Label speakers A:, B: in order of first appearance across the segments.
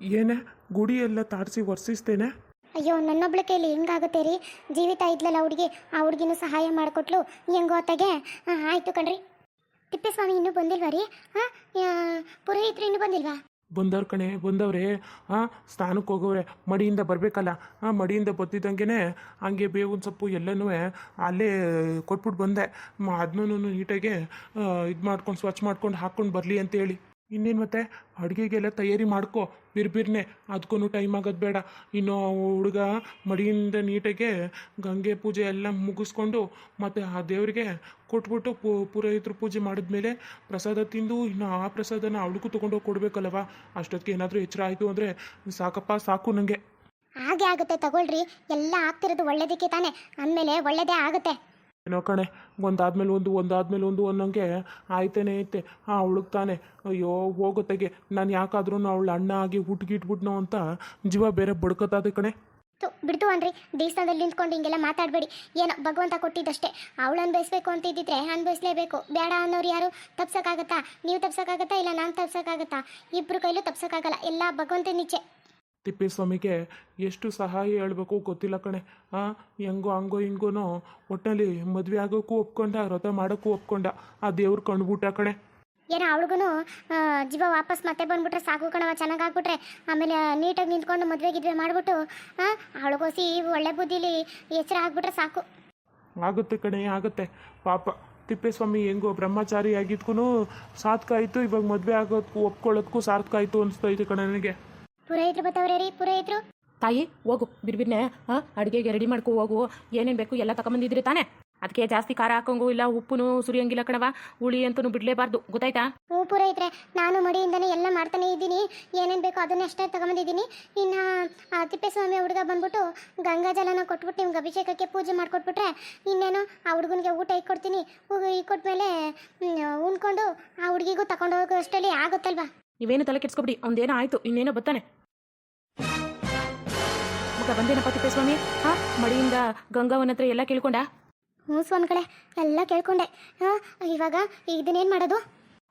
A: ಏನೇ ಗುಡಿ ಎಲ್ಲ ತಾಡಿಸಿ ಒರೆಸಿಸ್ತೇನೆ.
B: ಅಯ್ಯೋ ನನ್ನೊಬ್ಳ ಕೈಲಿ ಹೆಂಗಾಗುತ್ತೆ ರೀ? ಜೀವಿತ ಇದ್ಲಲ್ಲ ಹುಡುಗಿ ಆ ಹುಡುಗಿನೂ ಸಹಾಯ ಮಾಡಿಕೊಟ್ಲು. ಹೆಂಗೋ ಅತ್ತಾಗೆ ಹಾಂ ಆಯಿತು ಕಣ್ರಿ. ತಿಪ್ಪೇಸ್ವಾಮಿ ಇನ್ನೂ ಬಂದಿಲ್ವಾ ರೀ? ಹಾಂ ಪುರೋಹಿತರು ಇನ್ನೂ ಬಂದಿಲ್ವಾ?
A: ಬಂದವ್ರ ಕಣೆ ಬಂದವ್ರೆ. ಹಾಂ ಸ್ನಾನಕ್ಕೆ ಹೋಗೋರೆ ಮಡಿಯಿಂದ ಬರಬೇಕಲ್ಲ. ಹಾಂ ಮಡಿಯಿಂದ ಬತ್ತಿದ್ದಂಗೆ ಹಂಗೆ ಬೇವಿನ ಸೊಪ್ಪು ಎಲ್ಲನೂ ಅಲ್ಲೇ ಕೊಟ್ಬಿಟ್ಟು ಬಂದೆ. ಅದನ್ನೂ ನೀಟಾಗಿ ಇದು ಮಾಡ್ಕೊಂಡು ಸ್ವಚ್ಛ ಮಾಡ್ಕೊಂಡು ಹಾಕ್ಕೊಂಡು ಬರಲಿ ಅಂತೇಳಿ. ಇನ್ನೇನು ಮತ್ತೆ? ಅಡುಗೆಗೆಲ್ಲ ತಯಾರಿ ಮಾಡ್ಕೊ, ಬಿರ್ಬಿರ್ನೆ. ಅದಕ್ಕೂ ಟೈಮ್ ಆಗೋದು ಬೇಡ. ಇನ್ನು ಹುಡುಗ ಮಡಿಯಿಂದ ನೀಟಾಗೆ ಗಂಗೆ ಪೂಜೆ ಎಲ್ಲ ಮುಗಿಸ್ಕೊಂಡು ಮತ್ತು ಆ ದೇವರಿಗೆ ಕೊಟ್ಬಿಟ್ಟು ಪು, ಪುರೋಹಿತರು ಪೂಜೆ ಮಾಡಿದ್ಮೇಲೆ ಪ್ರಸಾದ ತಿಂದು ಇನ್ನು ಆ ಪ್ರಸಾದನ ಅವಳಿಗೂ ತೊಗೊಂಡೋಗಿ ಕೊಡಬೇಕಲ್ಲವ? ಅಷ್ಟೊತ್ತಿಗೆ ಏನಾದರೂ ಎಚ್ಚರ ಆಯಿತು ಅಂದರೆ ಸಾಕಪ್ಪ, ಸಾಕು ನನಗೆ
B: ಹಾಗೆ ಆಗುತ್ತೆ ತಗೊಳ್ರಿ. ಎಲ್ಲ ಆಗ್ತಿರೋದು ಒಳ್ಳೇದಕ್ಕೆ ತಾನೆ. ಅಂದಮೇಲೆ ಒಳ್ಳೇದೇ ಆಗುತ್ತೆ.
A: ಏನೋ ಕಣೆ, ಒಂದಾದ್ಮೇಲೆ ಒಂದು ಒಂದಾದ್ಮೇಲೆ ಒಂದು ಅನ್ನೋಂಗೆ ಆಯ್ತೇನೆ ಐತೆ. ಅವಳಿಗೆ ತಾನೆ, ಅಯ್ಯೋ, ಹೋಗುತ್ತೆಗೆ. ನಾನು ಯಾಕಾದ್ರೂ ಅವಳು ಅಣ್ಣ ಆಗಿ ಹುಟ್ಗಿಟ್ಬಿಟ್ನೋ ಅಂತ ಜೀವ ಬೇರೆ ಬಡ್ಕೋತಾದೆ ಕಣೆ.
B: ಬಿಡ್ತು ಅನ್ರಿ, ದೇವಸ್ಥಾನದಲ್ಲಿ ನಿಂತ್ಕೊಂಡು ಹಿಂಗೆಲ್ಲ ಮಾತಾಡಬೇಡಿ. ಏನೋ ಭಗವಂತ ಕೊಟ್ಟಿದ್ದಷ್ಟೇ. ಅವಳು ಅನ್ಭವಿಸ್ಬೇಕು ಅಂತ ಇದ್ದಿದ್ರೆ ಅನ್ಭವಿಸ್ಲೇಬೇಕು. ಬೇಡ ಅನ್ನೋರು ಯಾರು? ತಪ್ಸಕ್ಕಾಗತ್ತಾ? ನೀವು ತಪ್ಸಕ್ಕಾಗತ್ತಾ ಇಲ್ಲ ನಾನು ತಪ್ಸಕ್ಕಾಗತ್ತಾ? ಇಬ್ರು ಕೈಲೂ ತಪ್ಸಕ್ಕಾಗಲ್ಲ. ಎಲ್ಲ ಭಗವಂತನಿಚ್ಛೆ
A: ತಿಪ್ಪೇಸ್ವಾಮಿಗೆ ಎಷ್ಟು ಸಹಾಯ ಹೇಳ್ಬೇಕು ಗೊತ್ತಿಲ್ಲ ಕಣೆ. ಹಾಂ ಹೆಂಗೋ ಹಂಗೋ ಹಿಂಗೋನು ಒಟ್ಟಲ್ಲಿ ಮದುವೆ ಆಗೋಕ್ಕೂ ಒಪ್ಕೊಂಡ ವ್ರತ ಮಾಡೋಕ್ಕೂ ಒಪ್ಕೊಂಡ. ಆ ದೇವ್ರು ಕಣ್ಬಿಟ್ಟ ಕಣೆ.
B: ಏನೋ ಅವಳಿಗೂ ಜೀವ ವಾಪಸ್ ಮತ್ತೆ ಬಂದ್ಬಿಟ್ರೆ ಸಾಕು ಕಣವ ಚೆನ್ನಾಗಾಗ್ಬಿಟ್ರೆ. ಆಮೇಲೆ ನೀಟಾಗಿ ನಿಂತ್ಕೊಂಡು ಮದುವೆ ಗಿದ್ವೆ ಮಾಡಿಬಿಟ್ಟು ಅವಳಿಗೋಸಿ ಒಳ್ಳೆ ಬುದ್ಧಿಲಿ ಎಚ್ಚರ ಆಗ್ಬಿಟ್ರೆ ಸಾಕು.
A: ಆಗುತ್ತೆ ಕಣೆ ಆಗುತ್ತೆ. ಪಾಪ ತಿಪ್ಪೇಸ್ವಾಮಿ ಹೆಂಗೋ ಬ್ರಹ್ಮಚಾರಿ ಆಗಿದ್ಕೂ ಸಾರ್ಥಕ ಆಯಿತು ಇವಾಗ ಮದುವೆ ಆಗೋದಕ್ಕೂ ಒಪ್ಕೊಳ್ಳೋದಕ್ಕೂ ಸಾರ್ಥಕ ಆಯಿತು ಇದೆ ಕಣೆ ನನಗೆ.
B: ಪುರೋಹಿತರು ಬತ್ತವ್ರೆ ರೀ ಪುರೋಹಿತರು.
C: ತಾಯಿ ಹೋಗು ಬಿರ್ಬಿರ್ನೆ ಹಾಂ ಅಡುಗೆಗೆ ರೆಡಿ ಮಾಡ್ಕೊ ಹೋಗು. ಏನೇನು ಬೇಕು ಎಲ್ಲ ತಗೊಂಬಂದಿದ್ರಿ ತಾನೆ? ಅದಕ್ಕೆ ಜಾಸ್ತಿ ಖಾರ ಹಾಕೋಂಗು ಇಲ್ಲ ಉಪ್ಪುನು ಸುರಿಯಂಗಿಲ್ಲ ಕಣವ ಹುಳಿ ಅಂತೂ ಬಿಡಲೇಬಾರ್ದು ಗೊತ್ತಾಯ್ತಾ?
B: ಹ್ಞೂ ಪೂರೈತ್ರೆ ನಾನು ಮಡಿಯಿಂದನೇ ಎಲ್ಲ ಮಾಡ್ತಾನೆ ಇದ್ದೀನಿ. ಏನೇನು ಬೇಕೋ ಅದನ್ನ ಅಷ್ಟೇ ತಗೊಂಬಂದಿದ್ದೀನಿ. ಇನ್ನು ತಿಪ್ಪೇಸ್ವಾಮಿ ಹುಡುಗ ಬಂದ್ಬಿಟ್ಟು ಗಂಗಾ ಜಲನ ಕೊಟ್ಬಿಟ್ಟು ನಿಮ್ಗೆ ಅಭಿಷೇಕಕ್ಕೆ ಪೂಜೆ ಮಾಡಿಕೊಟ್ಬಿಟ್ರೆ ಇನ್ನೇನು ಆ ಹುಡುಗನಿಗೆ ಊಟ ಇಕ್ಕೊಡ್ತೀನಿ ಇಕ್ಕೊಟ್ಮೇಲೆ ಕೊಟ್ಟಮೇಲೆ ಉಣ್ಕೊಂಡು ಆ ಹುಡುಗಿಗೂ ತಗೊಂಡು ಹೋಗೋ ಅಷ್ಟರಲ್ಲಿ ಆಗುತ್ತಲ್ವಾ?
C: ನೀವೇನು ತಲೆ ಕೆಡ್ಸ್ಕೊಬಿಡಿ ಒಂದೇನೋ ಆಯಿತು ಇನ್ನೇನೋ ಬರ್ತಾನೆ ಮಗ ಬಂದೇನಪ್ಪ ತಿಪ್ಪೇಸ್ವಾಮಿ? ಹಾಂ ಮಡಿಯಿಂದ ಗಂಗಾವನ ಹತ್ರ ಎಲ್ಲ ಕೇಳ್ಕೊಂಡ?
B: ಹ್ಞೂ ಸ್ವಾಮಿ ಕಡೆ ಎಲ್ಲ ಕೇಳ್ಕೊಂಡೆ. ಹಾಂ ಇವಾಗ ಇದನ್ನೇನು ಮಾಡೋದು?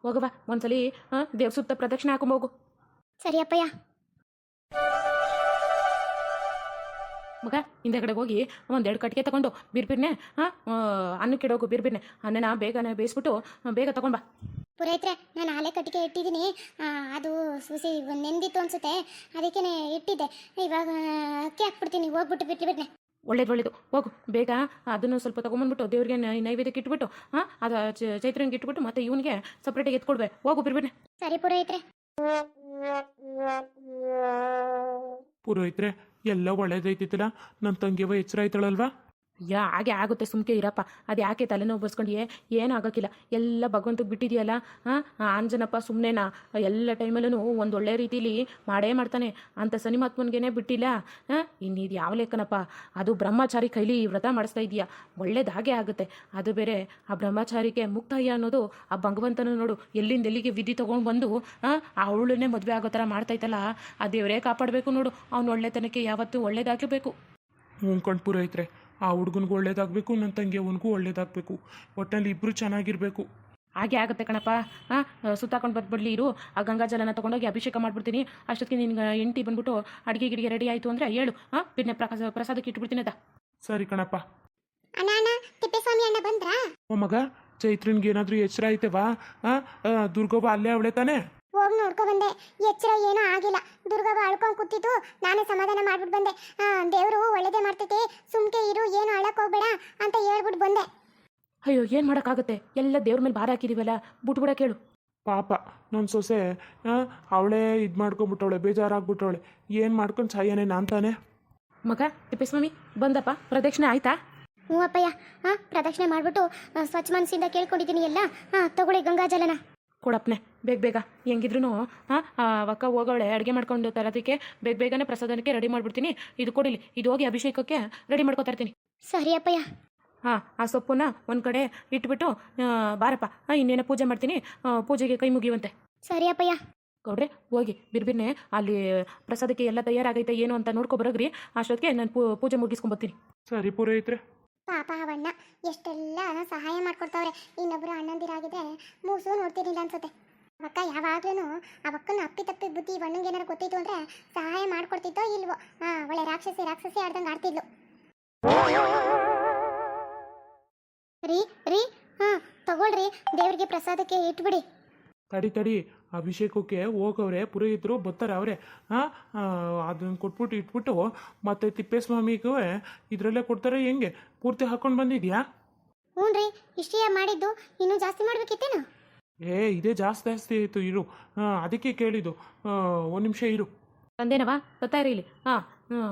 C: ಹೋಗವ ಒಂದ್ಸಲಿ ಹಾಂ ದೇವ್ ಸುತ್ತ ಪ್ರದಕ್ಷಿಣೆ ಹಾಕೊಂಬೋಗು
B: ಸರಿ ಅಪ್ಪಯ್ಯ.
C: ಮಗ ಹಿಂದೆಗಡೆ ಹೋಗಿ ಒಂದೆರಡು ಕಟ್ಟಿಗೆ ತಗೊಂಡು ಬಿರ್ಬಿರ್ನೆ ಹಾಂ ಅನ್ನಕ್ಕೆ ಇಡೋಗು ಬಿರ್ಬಿರ್ನೆ. ಅನ್ನನ ಬೇಗನೆ ಬೇಯಿಸ್ಬಿಟ್ಟು ಬೇಗ ತಗೊಂಡ್ ಬಾ.
B: ಪುರೋಹಿತ್ರೆ ನಾನು ಆಲೆ ಕಟ್ಟಿಗೆ ಇಟ್ಟಿದ್ದೀನಿ. ಆ, ಅದು ಸುಸಿ ನೆಂದಿತ್ತು ಅನ್ಸುತ್ತೆ. ಅದಕ್ಕೆ ಇಟ್ಟಿದ್ದೆ. ಇವಾಗ ಅಕ್ಕಿ ಹಾಕ್ಬಿಡ್ತೀನಿ. ಹೋಗ್ಬಿಟ್ಟು ಬಿಟ್ಟು ಬಿಟ್ಟನೆ
C: ಒಳ್ಳೇದು ಒಳ್ಳೇದು ಹೋಗು. ಬೇಗ ಅದನ್ನು ಸ್ವಲ್ಪ ತೊಗೊಂಬಂದ್ಬಿಟ್ಟು ದೇವ್ರಿಗೆ ನೈ- ನೈವೇದ್ಯಕ್ಕೆ ಇಟ್ಬಿಟ್ಟು ಹಾಂ ಅದು ಚೈತ್ರನಿಗೆ ಇಟ್ಬಿಟ್ಟು ಮತ್ತೆ ಇವನಿಗೆ ಸಪ್ರೇಟಾಗಿ ಎತ್ಕೊಡ್ಬೇ ಹೋಗು ಬಿಡ್ಬಿಡ್ನೆ
B: ಸರಿ ಪುರೋಹಿತ್ರೆ.
A: ಪುರೋಹಿತ್ರೆ ಎಲ್ಲ ಒಳ್ಳೇದೈತಿತ್ತಲ್ಲ? ನನ್ನ ತಂಗಿಯವ ಎಚ್ಚರ ಆಯ್ತಾಳಲ್ವಾ
C: ಯಾ ಹಾಗೆ ಆಗುತ್ತೆ, ಸುಮ್ಕೆ ಇರಪ್ಪ. ಅದು ಯಾಕೆ ತಲೆನೋವು ಬರ್ಸ್ಕೊಂಡು, ಏ, ಏನು ಆಗೋಕ್ಕಿಲ್ಲ ಎಲ್ಲ ಭಗವಂತಗೆ ಬಿಟ್ಟಿದೆಯಲ್ಲ? ಹಾಂ ಆಂಜನಪ್ಪ ಸುಮ್ಮನೆನಾ ಎಲ್ಲ ಟೈಮಲ್ಲೂ ಒಂದು ಒಳ್ಳೆ ರೀತಿಲಿ ಮಾಡೇ ಮಾಡ್ತಾನೆ. ಅಂತ ಸನಿಮಾತ್ಮನ್ಗೇನೆ ಬಿಟ್ಟಿಲ್ಲ? ಹಾಂ ಇನ್ನು ಇದು ಯಾವ ಲೆಕ್ಕನಪ್ಪ ಅದು ಬ್ರಹ್ಮಚಾರಿ ಕೈಲಿ ವ್ರತ ಮಾಡಿಸ್ತಾ ಇದೆಯಾ ಒಳ್ಳೇದಾಗೆ ಆಗುತ್ತೆ. ಅದು ಬೇರೆ, ಆ ಬ್ರಹ್ಮಚಾರಿಗೆ ಮುಕ್ತಾಯ ಅನ್ನೋದು ಆ ಭಗವಂತನ ನೋಡು ಎಲ್ಲಿಂದ ಎಲ್ಲಿಗೆ ವಿಧಿ ತೊಗೊಂಡು ಬಂದು, ಆ ಅವಳನ್ನೇ ಮದುವೆ ಆಗೋ ಥರ ಮಾಡ್ತಾಯ್ತಲ್ಲ ಆ ದೇವರೇ ಕಾಪಾಡಬೇಕು ನೋಡು. ಅವ್ನು ಒಳ್ಳೆತನಕ್ಕೆ ಯಾವತ್ತೂ ಒಳ್ಳೇದಾಗಬೇಕು.
A: ಹ್ಞೂ ಕಣ್ಪುರ ಪುರೋಹಿತ್ರೆ ಆ ಹುಡುಗನಿಗೂ ಒಳ್ಳೇದಾಗಬೇಕು ನನ್ನ ತಂಗಿಯವನಿಗೂ ಒಳ್ಳೇದಾಗಬೇಕು. ಒಟ್ಟಿನಲ್ಲಿ ಇಬ್ಬರು ಚೆನ್ನಾಗಿರಬೇಕು.
C: ಹಾಗೆ ಆಗುತ್ತೆ ಕಣಪ್ಪ. ಹಾಂ ಸುತ್ತಾಕೊಂಡು ಬಂದ್ಬಿಡ್ಲಿ ಇರು. ಆ ಗಂಗಾ ಜಲನ ತೊಗೊಂಡೋಗಿ ಅಭಿಷೇಕ ಮಾಡಿಬಿಡ್ತೀನಿ. ಅಷ್ಟೊತ್ತಿಗೆ ನಿನ್ಗೆ ಎಂಟಿ ಬಂದ್ಬಿಟ್ಟು ಅಡುಗೆ ಗಿಡಿಗೆ ರೆಡಿ ಆಯಿತು ಅಂದರೆ ಹೇಳು. ಹಾಂ ಬಿನ್ನೆ ಪ್ರಕಾಶ ಪ್ರಸಾದಕ್ಕೆ ಇಟ್ಬಿಡ್ತೀನಿ ಅದ.
A: ಸರಿ ಕಣಪ್ಪ.
B: ಅಣ್ಣ ಅಣ್ಣ ತಿಪ್ಪೇಸ್ವಾಮಿ ಅಣ್ಣ ಬಂದ್ರಾ?
A: ಓ ಮಗ ಚೈತ್ರನ್ಗೆ ಏನಾದರೂ ಎಚ್ಚರ ಐತೆವಾ ಹಾಂ ದುರ್ಗವ್ವ ಅಲ್ಲೇ ಅವಳೆ ತಾನೇ?
B: ಬಂದೆ. ಎಚ್ಚರ ಏನೂ ಆಗಿಲ್ಲ. ದುರ್ಗವ್ವ ಅಳ್ಕೊಂಡು ಕೂತಿದ್ದು ನಾನೇ ಸಮಾಧಾನ ಮಾಡ್ಬಿಟ್ಟು ಬಂದೆ. ದೇವರು ಒಳ್ಳೇದೇ ಮಾಡ್ತೈತಿ. ಸುಮ್ಕೆ ಇರು ಏನು ಅಳಕ್ ಹೋಗ್ಬೇಡ ಅಂತ ಹೇಳ್ಬಿಟ್ಟು ಬಂದೆ.
C: ಅಯ್ಯೋ ಏನು ಮಾಡೋಕ್ಕಾಗುತ್ತೆ? ಎಲ್ಲ ದೇವ್ರ ಮೇಲೆ ಭಾರ ಹಾಕಿದೀವಲ್ಲ? ಬಿಟ್ಬಿಡ ಕೇಳು.
A: ಪಾಪ ನನ್ನ ಸೊಸೆ ಅವಳೇ ಇದು ಮಾಡ್ಕೊಂಬಿಟ್ಟವಳೆ ಬೇಜಾರಾಗ್ಬಿಟ್ಟವಳೆ. ಏನು ಮಾಡ್ಕೊಂಡು ಸಾಯನೆ ನಾನು ತಾನೆ?
C: ಮಗ ತಿಪ್ಪೇಸ್ವಾಮಿ ಬಂದಪ್ಪ. ಪ್ರದಕ್ಷಿಣೆ ಆಯ್ತಾ?
B: ಹ್ಞೂ ಅಪ್ಪಯ್ಯ. ಹಾಂ ಪ್ರದಕ್ಷಿಣೆ ಮಾಡಿಬಿಟ್ಟು ಸ್ವಚ್ಛ ಮನಸ್ಸಿಂದ ಕೇಳ್ಕೊಂಡಿದ್ದೀನಿ ಎಲ್ಲ. ಹಾಂ ತಗೊಳ್ಳಿ ಗಂಗಾಜಲನ.
C: ಕೊಡಪ್ಪನೆ ಬೇಗ ಬೇಗ ಹೆಂಗಿದ್ರು ಹಾಂ ಅಕ್ಕ ಹೋಗೋಳೆ ಅಡುಗೆ ಮಾಡ್ಕೊಂಡು ತರೋದಕ್ಕೆ ಬೇಗ ಬೇಗನೆ ಪ್ರಸಾದನಕ್ಕೆ ರೆಡಿ ಮಾಡಿಬಿಡ್ತೀನಿ. ಇದು ಕೊಡಿಲಿ ಇದು ಹೋಗಿ ಅಭಿಷೇಕಕ್ಕೆ ರೆಡಿ ಮಾಡ್ಕೊತಾ ಇರ್ತೀನಿ.
B: ಸರಿ ಅಪ್ಪಯ್ಯ.
C: ಹಾಂ ಆ ಸೊಪ್ಪನ್ನ ಒಂದು ಕಡೆ ಇಟ್ಬಿಟ್ಟು ಬಾರಪ್ಪ ಇನ್ನೇನು ಪೂಜೆ ಮಾಡ್ತೀನಿ. ಪೂಜೆಗೆ ಕೈ ಮುಗಿಯುವಂತೆ.
B: ಸರಿ ಅಪ್ಪಯ್ಯ.
C: ಗೌಡ್ರೆ ಹೋಗಿ ಬಿರ್ಬಿರ್ನೆ ಅಲ್ಲಿ ಪ್ರಸಾದಕ್ಕೆ ಎಲ್ಲ ತಯಾರಾಗೈತೆ ಏನು ಅಂತ ನೋಡ್ಕೊಬರೋಗ್ರಿ ಅಷ್ಟೊತ್ತಿಗೆ ನಾನು ಪೂ ಪೂಜೆ ಮುಗಿಸ್ಕೊಂಬರ್ತೀನಿ
A: ಸರಿ ಪುರೋಹಿತ್ರೆ.
B: ಪಾಪ ಅವಣ್ಣ ಎಷ್ಟೆಲ್ಲ ಸಹಾಯ ಮಾಡ್ಕೊಡ್ತಾವ್ರೆ. ಇನ್ನೊಬ್ರು ಅಣ್ಣಂದಿರಾಗಿದ್ರೆ ಮೂಸು ನೋಡ್ತಿರ್ಲಿಲ್ಲ ಅನ್ಸುತ್ತೆ. ಅವಕ್ಕ ಯಾವಾಗ್ಲೂ ಅವಕ್ಕನ ಅಪ್ಪಿ ತಪ್ಪಿ ಬುದ್ಧಿ ಬಣ್ಣಂಗೆ ಏನಾರು ಗೊತ್ತಿತ್ತು ಅಂದ್ರೆ ಸಹಾಯ ಮಾಡ್ಕೊಡ್ತಿತ್ತೋ ಇಲ್ವೋ? ಹಾ ಒಳ್ಳೆ ರಾಕ್ಷಸಿ ರಾಕ್ಷಸಿ ಆಡ್ದಂಗೆ ಆಡ್ತಿದ್ಲು. ರೀ ರೀ ಹಾ ತಗೊಳ್ರಿ ದೇವ್ರಿಗೆ ಪ್ರಸಾದಕ್ಕೆ ಇಟ್ಬಿಡಿ.
A: ತಡಿ ತಡಿ ಅಭಿಷೇಕಕ್ಕೆ ಹೋಗವ್ರೆ ಪುರೋಹಿತರು ಬರ್ತಾರೆ ಅವರೇ. ಹಾಂ ಅದನ್ನ ಕೊಟ್ಬಿಟ್ಟು ಇಟ್ಬಿಟ್ಟು ಮತ್ತೆ ತಿಪ್ಪೇಸ್ವಾಮಿಗೂ ಇದರಲ್ಲೇ ಕೊಡ್ತಾರೆ ಹೆಂಗೆ? ಪೂರ್ತಿ ಹಾಕೊಂಡು ಬಂದಿದ್ಯಾ?
B: ಹ್ಞೂ ರೀ ಇಷ್ಟೇ ಮಾಡಿದ್ದು ಇನ್ನೂ ಜಾಸ್ತಿ ಮಾಡ್ಬೇಕಿತ್ತೇನು?
A: ಏ, ಇದೇ ಜಾಸ್ತಿ ಜಾಸ್ತಿ ಆಯಿತು, ಇರು. ಹಾಂ, ಅದಕ್ಕೆ ಕೇಳಿದ್ದು. ಒಂದು ನಿಮಿಷ ಇರು.
C: ತಂದೇನವ ಗೊತ್ತಾ ಇರಲಿ ಇಲ್ಲಿ ಹಾಂ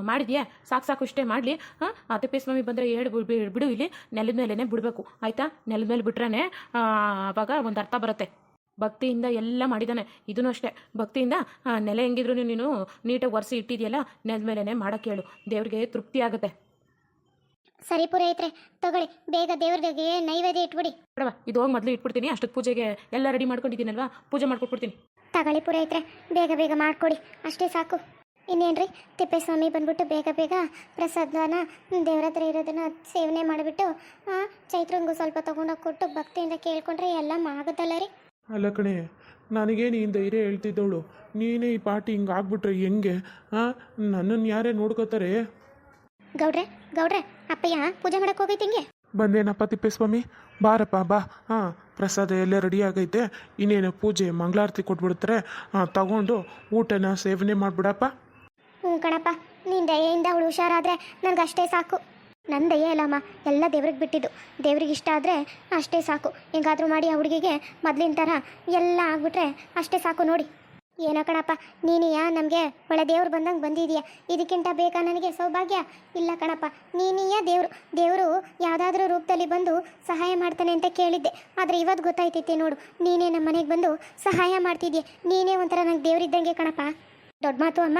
C: ಮಾಡಿದ್ಯಾ? ಸಾಕು ಸಾಕು ಇಷ್ಟೇ ಮಾಡಲಿ. ಹಾಂ, ಆ ಸ್ವಾಮಿ ಬಂದರೆ ಹೇಳಿ ಬಿಡು ಇಲ್ಲಿ. ನೆಲದ ಮೇಲೇ ಬಿಡಬೇಕು. ಆಯಿತಾ? ನೆಲದ ಮೇಲೆ ಬಿಟ್ರೆ ಆವಾಗ ಒಂದು ಅರ್ಥ ಬರುತ್ತೆ. ಭಕ್ತಿಯಿಂದ ಎಲ್ಲ ಮಾಡಿದ್ದಾನೆ ಇದೂ ಅಷ್ಟೇ. ಭಕ್ತಿಯಿಂದ ನೆಲೆ ಹೆಂಗಿದ್ರು ನೀನು ನೀಟಾಗಿ ಒರೆಸಿ ಇಟ್ಟಿದೆಯಲ್ಲ, ನೆಲದ ಮೇಲೇ ಮಾಡೋಕ್ಕೆ ಹೇಳು. ದೇವ್ರಿಗೆ ತೃಪ್ತಿ ಆಗುತ್ತೆ.
B: ಸರಿ ಪುರೋಹಿತ್ರೆ ತಗೊಳ್ಳಿ. ಬೇಗ ದೇವ್ರಿಗೆ ನೈವೇದ್ಯ ಇಟ್ಬಿಡಿ.
C: ನೋಡವ ಇದು ಹೋಗಿ ಮೊದಲು ಇಟ್ಬಿಡ್ತೀನಿ. ಅಷ್ಟಕ್ಕೆ ಪೂಜೆಗೆ ಎಲ್ಲ ರೆಡಿ ಮಾಡ್ಕೊಂಡಿದ್ದೀನಲ್ವಾ? ಪೂಜೆ ಮಾಡ್ಕೊಟ್ಬಿಡ್ತೀನಿ.
B: ತಗೊಳ್ಳಿ ಪುರೋಹಿತ್ರೆ ಬೇಗ ಬೇಗ ಮಾಡಿಕೊಡಿ. ಅಷ್ಟೇ ಸಾಕು. ಇನ್ನೇನ್ರಿ? ತಿಪ್ಪೇಸ್ವಾಮಿ ಬಂದ್ಬಿಟ್ಟು ಬೇಗ ಬೇಗ ಪ್ರಸಾದನ ದೇವ್ರ ಹತ್ರ ಇರೋದನ್ನ ಸೇವನೆ ಮಾಡಿಬಿಟ್ಟು ಚೈತ್ರಂಗು ಸ್ವಲ್ಪ ತೊಗೊಂಡೋಗಿ ಕೊಟ್ಟು ಭಕ್ತಿಯಿಂದ ಕೇಳ್ಕೊಂಡ್ರೆ ಎಲ್ಲ ಆಗುತ್ತಲ್ಲ ರೀ?
A: ಅಲ್ಲ ಕಣೆ ನನಗೆ ನೀನು ಧೈರ್ಯ ಹೇಳ್ತಿದ್ದವಳು? ನೀನೇ ಈ ಪಾರ್ಟಿ ಹಿಂಗೆ ಆಗ್ಬಿಟ್ರೆ ಹೆಂಗೆ? ಹಾಂ ನನ್ನನ್ನು ಯಾರೇ ನೋಡ್ಕೋತಾರೆ?
B: ಗೌಡ್ರೆ ಗೌಡ್ರೆ ಅಪ್ಪಯ್ಯ ಪೂಜೆ ಮಾಡಕ್ಕೆ ಹೋಗೈತೆ ಹಿಂಗೆ?
A: ಬಂದೇನಪ್ಪ ತಿಪ್ಪೇಸ್ವಾಮಿ? ಬಾರಪ್ಪ ಬಾ. ಹಾಂ ಪ್ರಸಾದ ಎಲ್ಲ ರೆಡಿ ಆಗೈತೆ. ಇನ್ನೇನು ಪೂಜೆ ಮಂಗಳಾರತಿ ಕೊಟ್ಬಿಡ್ತಾರೆ ತಗೊಂಡು ಊಟನ ಸೇವನೆ ಮಾಡ್ಬಿಡಪ್ಪ.
B: ಹ್ಞೂ ಕಣಪ್ಪ ನೀನ್ ದಯೆಯಿಂದ ಅವಳು ಹುಷಾರಾದರೆ ನನಗೆ ಅಷ್ಟೇ ಸಾಕು. ನನ್ನ ದಯೆ ಅಲ್ಲಮ್ಮ ಎಲ್ಲ ದೇವ್ರಿಗೆ ಬಿಟ್ಟಿದ್ದು. ದೇವ್ರಿಗೆ ಇಷ್ಟ ಆದರೆ ಅಷ್ಟೇ ಸಾಕು. ಹೆಂಗಾದರೂ ಮಾಡಿ ಆ ಹುಡುಗಿಗೆ ಮೊದಲಿನ ಥರ ಎಲ್ಲ ಆಗ್ಬಿಟ್ರೆ ಅಷ್ಟೇ ಸಾಕು ನೋಡಿ. ಏನೋ ಕಣಪ್ಪ, ನೀನಿಯಾ? ನಮಗೆ ಒಳ್ಳೆ ದೇವ್ರು ಬಂದಂಗೆ ಬಂದಿದೀಯ? ಇದಕ್ಕಿಂತ ಬೇಕಾ ನನಗೆ ಸೌಭಾಗ್ಯ? ಇಲ್ಲ ಕಣಪ್ಪ, ನೀನಿಯ ದೇವರು? ದೇವರು ಯಾವುದಾದ್ರೂ ರೂಪದಲ್ಲಿ ಬಂದು ಸಹಾಯ ಮಾಡ್ತಾನೆ ಅಂತ ಕೇಳಿದ್ದೆ. ಆದರೆ ಇವತ್ತು ಗೊತ್ತಾಯ್ತೈತೆ ನೋಡು, ನೀನೇ ನಮ್ಮ ಮನೆಗೆ ಬಂದು ಸಹಾಯ ಮಾಡ್ತಿದ್ಯೆ? ನೀನೇ ಒಂಥರ ನಂಗೆ ದೇವ್ರಿದ್ದಂಗೆ ಕಣಪ್ಪ. ದೊಡ್ಡ ಮಾತು ಅಮ್ಮ.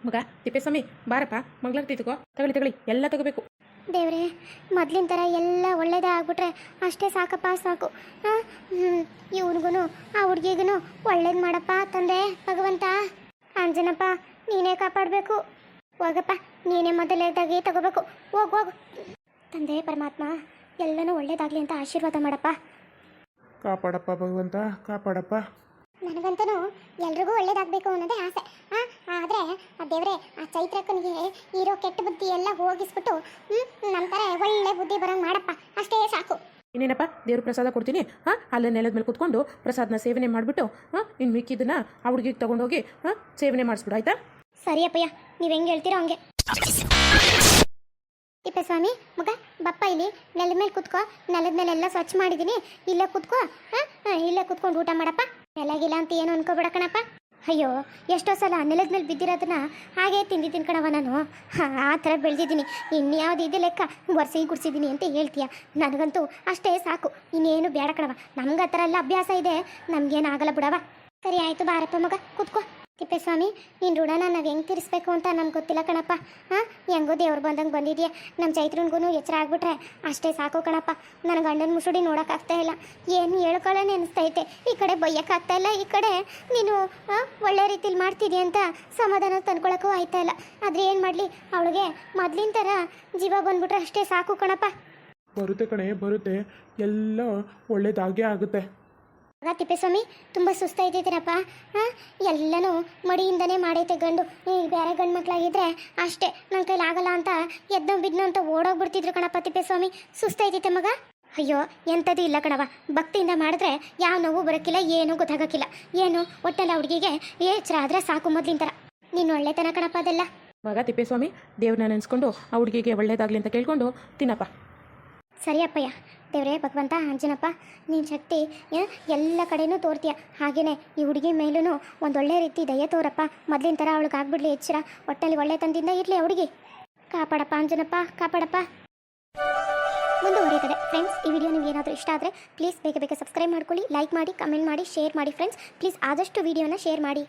C: ಮಗ, ತಿಪ್ಪೇಸ್ವಾಮಿ, ಬಾರಪ್ಪ ತಗೋ, ತಗೊಳ್ಳಿ ತಗೊಳ್ಳಿ, ಎಲ್ಲ ತಗೋಬೇಕು.
B: ದೇವ್ರೆ, ಮೊದ್ಲಿನ ಥರ ಎಲ್ಲ ಒಳ್ಳೇದೇ ಆಗ್ಬಿಟ್ರೆ ಅಷ್ಟೇ ಸಾಕಪ್ಪ, ಸಾಕು. ಹಾಂ ಇವನಿಗೂ ಆ ಹುಡುಗಿಗೂ ಒಳ್ಳೇದು ಮಾಡಪ್ಪ ತಂದೆ, ಭಗವಂತ. ಅಂಜನಪ್ಪ, ನೀನೇ ಕಾಪಾಡಬೇಕು. ಹೋಗಪ್ಪ, ನೀನೇ ಮೊದಲೇದಾಗಿ ತಗೋಬೇಕು. ಹೋಗು ಹೋಗು. ತಂದೆ ಪರಮಾತ್ಮ, ಎಲ್ಲನೂ ಒಳ್ಳೇದಾಗಲಿ ಅಂತ ಆಶೀರ್ವಾದ ಮಾಡಪ್ಪ.
A: ಕಾಪಾಡಪ್ಪ ಭಗವಂತ, ಕಾಪಾಡಪ್ಪ.
B: ನನಗಂತೂ ಎಲ್ರಿಗೂ ಒಳ್ಳೇದಾಗಬೇಕು ಅನ್ನೋದೇ ಆಸೆ. ಹಾಂ ಆದರೆ ಆ ದೇವರೇ ಆ ಚೈತ್ರಕ್ಕನಿಗೆ ಇರೋ ಕೆಟ್ಟ ಬುದ್ಧಿ ಎಲ್ಲ ಹೋಗಿಸ್ಬಿಟ್ಟು ನಮ್ಮ ಥರ ಒಳ್ಳೆ ಬುದ್ಧಿ ಬರೋಂಗೆ ಮಾಡಪ್ಪ. ಅಷ್ಟೇ ಸಾಕು.
C: ಇನ್ನೇನಪ್ಪ? ದೇವ್ರ ಪ್ರಸಾದ ಕೊಡ್ತೀನಿ. ಹಾಂ ಅಲ್ಲೇ ನೆಲದ ಮೇಲೆ ಕುತ್ಕೊಂಡು ಪ್ರಸಾದನ ಸೇವನೆ ಮಾಡಿಬಿಟ್ಟು ಹಾಂ ಇನ್ನು ಮಿಕ್ಕಿದ್ದನ್ನ ಆ ಹುಡುಗಿಗೆ ತೊಗೊಂಡೋಗಿ ಹಾಂ ಸೇವನೆ ಮಾಡಿಸ್ಬಿಡು ಆಯ್ತಾ?
B: ಸರಿ ಅಪ್ಪಯ್ಯ ನೀವು ಹೆಂಗೆ ಹೇಳ್ತೀರೋ ಹಂಗೆ. ತಿಪ್ಪೇಸ್ವಾಮಿ ಮಗ ಬಪ್ಪ ಇಲ್ಲಿ ನೆಲದ ಮೇಲೆ ಕುತ್ಕೋ. ನೆಲದ ಮೇಲೆ ಎಲ್ಲ ಸ್ವಚ್ಛ ಮಾಡಿದ್ದೀನಿ ಇಲ್ಲೇ ಕುತ್ಕೋ. ಹಾಂ ಇಲ್ಲೇ ಕುತ್ಕೊಂಡು ಊಟ ಮಾಡಪ್ಪ. ನೆಲಗಿಲ್ಲ ಅಂತ ಏನು ಅನ್ಕೋಬೇಡ ಕಣಪ್ಪ. ಅಯ್ಯೋ, ಎಷ್ಟೋ ಸಲ ನೆಲದ ಮೇಲೆ ಬಿದ್ದಿರೋದನ್ನ ಹಾಗೆ ತಿಂದಿದ್ದೀನಿ ಕಣವ ನಾನು. ಆ ಥರ ಬೆಳೆದಿದ್ದೀನಿ. ಇನ್ಯಾವುದು ಇದೆ ಲೆಕ್ಕ ವರ್ಷಿ ಗುಡ್ಸಿದ್ದೀನಿ ಅಂತ ಹೇಳ್ತೀಯ. ನನಗಂತೂ ಅಷ್ಟೇ ಸಾಕು. ಇನ್ನೇನು ಬೇಡ ಕಣವ ನಮ್ಗೆ ಆ ಥರ ಎಲ್ಲ ಅಭ್ಯಾಸ ಇದೆ. ನಮ್ಗೇನು ಆಗಲ್ಲ ಬಿಡವ ಸರಿ, ಆಯಿತು, ಬಾರಪ್ಪ ಮಗ. ಕೂತ್ಕೋ. ತಿಪ್ಪೇಸ್ವಾಮಿ ನೀನು ಋಣನ ನಾವು ಹೆಂಗೆ ತೀರಿಸ್ಬೇಕು ಅಂತ ನನಗೆ ಗೊತ್ತಿಲ್ಲ ಕಣಪ್ಪ. ಹಾಂ ಹೆಂಗೋ ದೇವ್ರು ಬಂದಂಗೆ ಬಂದಿದೆಯಾ. ನಮ್ಮ ಚೈತ್ರನ್ಗೂ ಎಚ್ಚರ ಆಗ್ಬಿಟ್ರೆ ಅಷ್ಟೇ ಸಾಕು ಕಣಪ್ಪ. ನನ್ನ ಗಂಡನ ಮುಸುಡಿ ನೋಡೋಕ್ಕಾಗ್ತಾ ಇಲ್ಲ. ಏನು ಹೇಳ್ಕೊಳ್ಳೋಣ ಅನಿಸ್ತಾ ಐತೆ ಈ ಕಡೆ ಬೈಯೋಕ್ಕಾಗ್ತಾ ಇಲ್ಲ, ಈ ಕಡೆ ನೀನು ಒಳ್ಳೆ ರೀತಿಲಿ ಮಾಡ್ತಿದೀಯ ಅಂತ ಸಮಾಧಾನ ತಂದ್ಕೊಳಕ್ಕೂ ಆಯ್ತಾ ಇಲ್ಲ. ಆದರೆ ಏನು ಮಾಡಲಿ, ಅವಳಿಗೆ ಮೊದಲಿನ ಥರ ಜೀವ ಬಂದ್ಬಿಟ್ರೆ ಅಷ್ಟೇ ಸಾಕು ಕಣಪ್ಪ.
A: ಬರುತ್ತೆ ಕಣೆ, ಬರುತ್ತೆ. ಎಲ್ಲ ಒಳ್ಳೇದಾಗೇ ಆಗುತ್ತೆ.
B: ಆಗ ತಿಪ್ಪೇಸ್ವಾಮಿ ತುಂಬ ಸುಸ್ತಾಯ್ತಿದ್ದೀರಪ್ಪ ಹಾಂ? ಎಲ್ಲನೂ ಮಡಿಯಿಂದನೇ ಮಾಡೈತೆ ಗಂಡು. ಈ ಬೇರೆ ಗಂಡು ಮಕ್ಕಳಾಗಿದ್ರೆ ಅಷ್ಟೇ. ನನ್ನ ಕೈಲಿ ಆಗಲ್ಲ ಅಂತ ಎದ್ದೋ ಬಿದ್ನೋ ಅಂತ ಓಡೋಗ್ಬಿಡ್ತಿದ್ರು ಕಣಪ್ಪ ತಿಪ್ಪೇಸ್ವಾಮಿ. ಸುಸ್ತಾಯ್ತೈತೆ ಮಗ. ಅಯ್ಯೋ ಎಂಥದ್ದು ಇಲ್ಲ ಕಣವ ಭಕ್ತಿಯಿಂದ ಮಾಡಿದ್ರೆ ಯಾವ ನೋವು ಬರೋಕ್ಕಿಲ್ಲ ಏನೂ ಗೊತ್ತಾಗೋಕ್ಕಿಲ್ಲ. ಏನು ಒಟ್ಟೆಲ್ಲ ಹುಡುಗಿಗೆ ಏಚ್ರ ಆದರೆ ಸಾಕು ಮೊದ್ಲಿನ ಥರ ನೀನು ಒಳ್ಳೆತನ ಕಣಪ್ಪ ಅದೆಲ್ಲ.
C: ಮಗ ತಿಪ್ಪೇಸ್ವಾಮಿ ದೇವ್ರನ್ನ ನೆನೆಸ್ಕೊಂಡು ಆ ಹುಡುಗಿಗೆ ಒಳ್ಳೇದಾಗಲಿ ಅಂತ ಕೇಳ್ಕೊಂಡು ತಿನ್ನಪ್ಪ.
B: ಸರಿ ಅಪ್ಪಯ್ಯ. ದೇವ್ರೇ, ಭಗವಂತ ಅಂಜನಪ್ಪ ನೀನು ಶಕ್ತಿ ಎಲ್ಲ ಕಡೆನೂ ತೋರ್ತೀಯ. ಹಾಗೇನೆ ಈ ಹುಡುಗಿ ಮೇಲೂ ಒಂದೊಳ್ಳೆ ರೀತಿ ದಯ ತೋರಪ್ಪ. ಮೊದಲಿನ ಥರ ಅವಳಿಗೆ ಆಗ್ಬಿಡ್ಲಿ, ಎಚ್ಚರ. ಒಟ್ಟಲ್ಲಿ ಒಳ್ಳೆ ತಂದಿಂದ ಇರಲಿ ಹುಡುಗಿ. ಕಾಪಾಡಪ್ಪ ಅಂಜನಪ್ಪ ಕಾಪಾಡಪ್ಪ. ಮುಂದುವರಿಯುತ್ತದೆ. ಫ್ರೆಂಡ್ಸ್ ಈ ವಿಡಿಯೋ ನಿಮ್ಗೆ ಏನಾದರೂ ಇಷ್ಟ ಆದರೆ ಪ್ಲೀಸ್ ಬೇಗ ಬೇಗ ಸಬ್ಸ್ಕ್ರೈಬ್ ಮಾಡ್ಕೊಳ್ಳಿ ಲೈಕ್ ಮಾಡಿ ಕಮೆಂಟ್ ಮಾಡಿ ಶೇರ್ ಮಾಡಿ ಫ್ರೆಂಡ್ಸ್ ಪ್ಲೀಸ್ ಆದಷ್ಟು ವಿಡಿಯೋನ ಶೇರ್ ಮಾಡಿ.